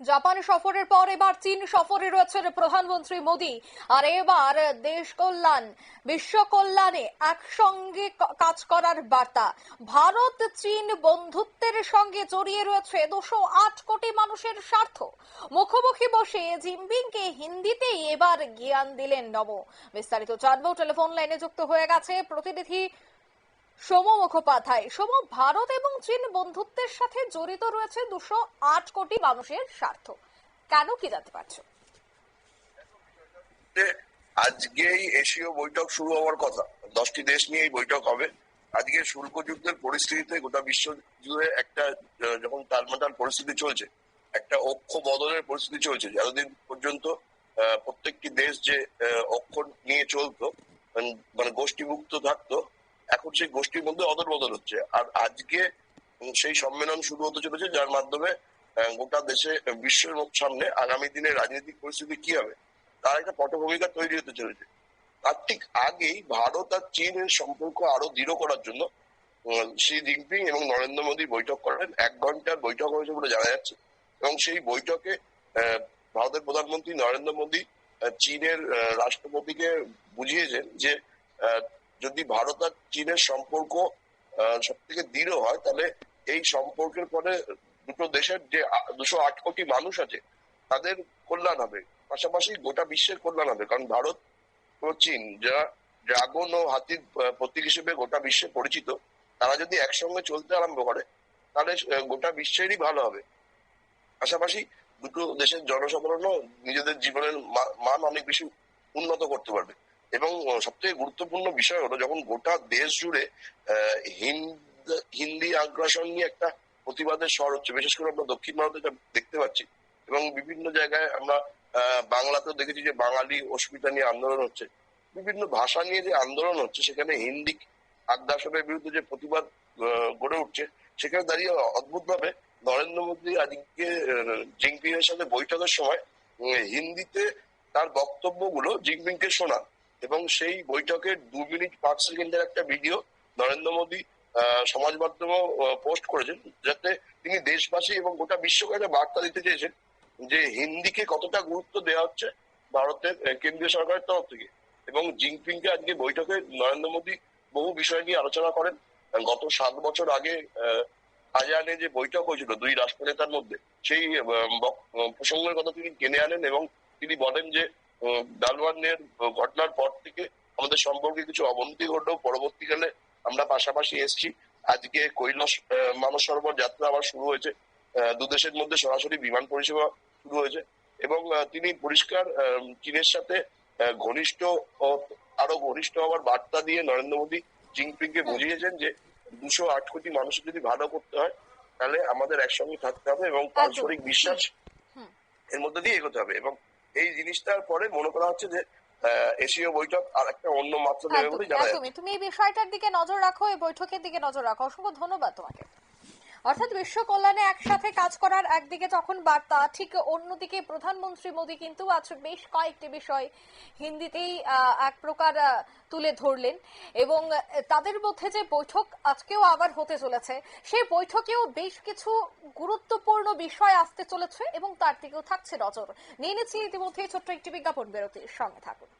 Japan সফরের পর এবার চীন সফরে রয়েছেন প্রধানমন্ত্রী মোদী। আর এবার দেশ কল্যাণ, বিশ্ব কল্যাণে একসঙ্গে কাজ করার বার্তা। ভারত চীন বন্ধুত্বের সঙ্গে জড়িয়ে রয়েছে দুশো আট কোটি মানুষের স্বার্থ। মুখোমুখি বসে জিনপিংকে হিন্দিতেই এবার জ্ঞান দিলেন নব বিস্তারিত জানব, টেলিফোন লাইনে যুক্ত হয়ে গেছে প্রতিনিধি সোম মুখোপাধ্যায় সোম ভারত এবং চীন বন্ধুত্বের সাথে জড়িত রয়েছে দুশো আট কোটি মানুষের স্বার্থ। কেন কি জানতে পারছ? আজকেই এশীয় বৈঠক শুরু হওয়ার কথা। দশটি দেশ নিয়ে এই বৈঠক হবে। আজকে শুল্ক যুদ্ধের পরিস্থিতিতে গোটা বিশ্ব জুড়ে একটা, যখন টালমাটাল পরিস্থিতি চলছে, একটা অক্ষ বদলের পরিস্থিতি চলছে। এতদিন পর্যন্ত প্রত্যেকটি দেশ যে ঐক্য নিয়ে চলতো মানে গোষ্ঠীভুক্ত থাকতো এখন সেই গোষ্ঠীর মধ্যে অদল বদল হচ্ছে। আর আজকে সেই সম্মেলন শুরু হতে চলেছে, যার মাধ্যমে গোটা দেশে বিশ্বের সামনে আগামী দিনে রাজনৈতিক পরিস্থিতি কি হবে, তার একটা পটভূমিকা তৈরি হতে চলেছে। তার ঠিক আগেই ভারত আর চীনের সম্পর্ক আরও দৃঢ় করার জন্য শি জিনপিং এবং নরেন্দ্র মোদী বৈঠক করেন। এক ঘণ্টার বৈঠক হয়েছে বলে জানা যাচ্ছে। এবং সেই বৈঠকে ভারতের প্রধানমন্ত্রী নরেন্দ্র মোদী চীনের রাষ্ট্রপতিকে বুঝিয়েছেন যে যদি ভারত আর চীনের সম্পর্ক সব থেকে দৃঢ় হয়, তাহলে এই সম্পর্কের পরে দুটো দেশের যে দুশো আট কোটি মানুষ আছে, তাদের কল্যাণ হবে। পাশাপাশি গোটা বিশ্বের কল্যাণ হবে। কারণ ভারত ও চীন যারা ড্রাগন ও হাতির প্রতীক হিসেবে গোটা বিশ্বে পরিচিত, তারা যদি একসঙ্গে চলতে আরম্ভ করে, তাহলে গোটা বিশ্বেরই ভালো হবে। পাশাপাশি দুটো দেশের জনসাধারণও নিজেদের জীবনের মান অনেক বেশি উন্নত করতে পারবে। এবং সব থেকে গুরুত্বপূর্ণ বিষয় হলো যখন গোটা দেশ জুড়ে হিন্দ- আগ্রাসন নিয়ে একটা প্রতিবাদের স্বর হচ্ছে, বিশেষ করে আমরা দক্ষিণ ভারতে দেখতে পাচ্ছি এবং বিভিন্ন জায়গায় আমরা বাংলাতেও দেখেছি যে বাঙালি অসুবিধা নিয়ে আন্দোলন হচ্ছে। বিভিন্ন ভাষা নিয়ে যে আন্দোলন হচ্ছে, সেখানে হিন্দি আগ্রাসনের বিরুদ্ধে যে প্রতিবাদ গড়ে উঠছে, সেখানে দাঁড়িয়ে অদ্ভুত ভাবে নরেন্দ্র মোদী আজকে জিনপিং এর সাথে বৈঠকের সময় হিন্দিতে তার বক্তব্যগুলো জিনপিংকে শোনান। এবং সেই বৈঠকের দু মিনিট পাঁচ সেকেন্ডের একটা ভিডিও নরেন্দ্র মোদী সমাজ মাধ্যমে পোস্ট করেছেন, যাতে তিনি দেশবাসী এবং গোটা বিশ্বকে একটা বার্তা দিতে চেয়েছেন যে হিন্দিকে কতটা গুরুত্ব দেওয়া হচ্ছে ভারতের কেন্দ্রীয় সরকারের তরফ থেকে। এবং জিনপিংকে আজকে বৈঠকে নরেন্দ্র মোদী বহু বিষয় নিয়ে আলোচনা করেন। গত সাত বছর আগে আজানে যে বৈঠক হয়েছিল দুই রাষ্ট্রনেতার মধ্যে, সেই প্রসঙ্গের কথা তিনি টেনে আনেন এবং তিনি বলেন যে আহ, গালওয়ানের ঘটনার পর থেকে আমাদের সম্পর্কে কিছু অবনতি ঘটলেও পরবর্তীকালে আমরা পাশাপাশি এসেছি। আজকে কৈলাস মানস সরোবর যাত্রা আবার শুরু হয়েছে। আহ, দু দেশের মধ্যে সরাসরি বিমান পরিষেবা শুরু হয়েছে এবং তিনি পরিষ্কার চীনের সাথে ঘনিষ্ঠ ও আরও ঘনিষ্ঠ হওয়ার বার্তা দিয়ে নরেন্দ্র মোদী জিনপিংকে বুঝিয়েছেন যে দুশো আট কোটি মানুষের যদি ভালো করতে হয় তাহলে আমাদের একসঙ্গে থাকতে হবে এবং পারস্পরিক বিশ্বাস। এর মধ্যে দিয়ে এগোতে হবে এবং এই জিনিসটার পরে মনে করা হচ্ছে যে এশীয় বৈঠক আর একটা অন্য মাত্রা নেবে বলে জানা তুমি এই বিষয়টার দিকে নজর রাখো এই বৈঠকের দিকে নজর রাখো। অসংখ্য ধন্যবাদ তোমাকে। অর্থাৎ বিশ্ব কল্যাণে একসাথে কাজ করার একদিকে যখন বার্তা, ঠিক অন্যদিকে প্রধানমন্ত্রী মোদী কিন্তু আজ বেশ কয়েকটি বিষয় হিন্দিতেই এক প্রকার তুলে ধরলেন এবং তাদের মধ্যে যে বৈঠক আজকেও আবার হতে চলেছে সেই বৈঠকেও বেশ কিছু গুরুত্বপূর্ণ বিষয় আসতে চলেছে এবং তার দিকেও থাকছে নজর। নিয়ে নিচ্ছি ইতিমধ্যে ছোট্ট একটি বিজ্ঞাপন বিরতির সঙ্গে থাকুন।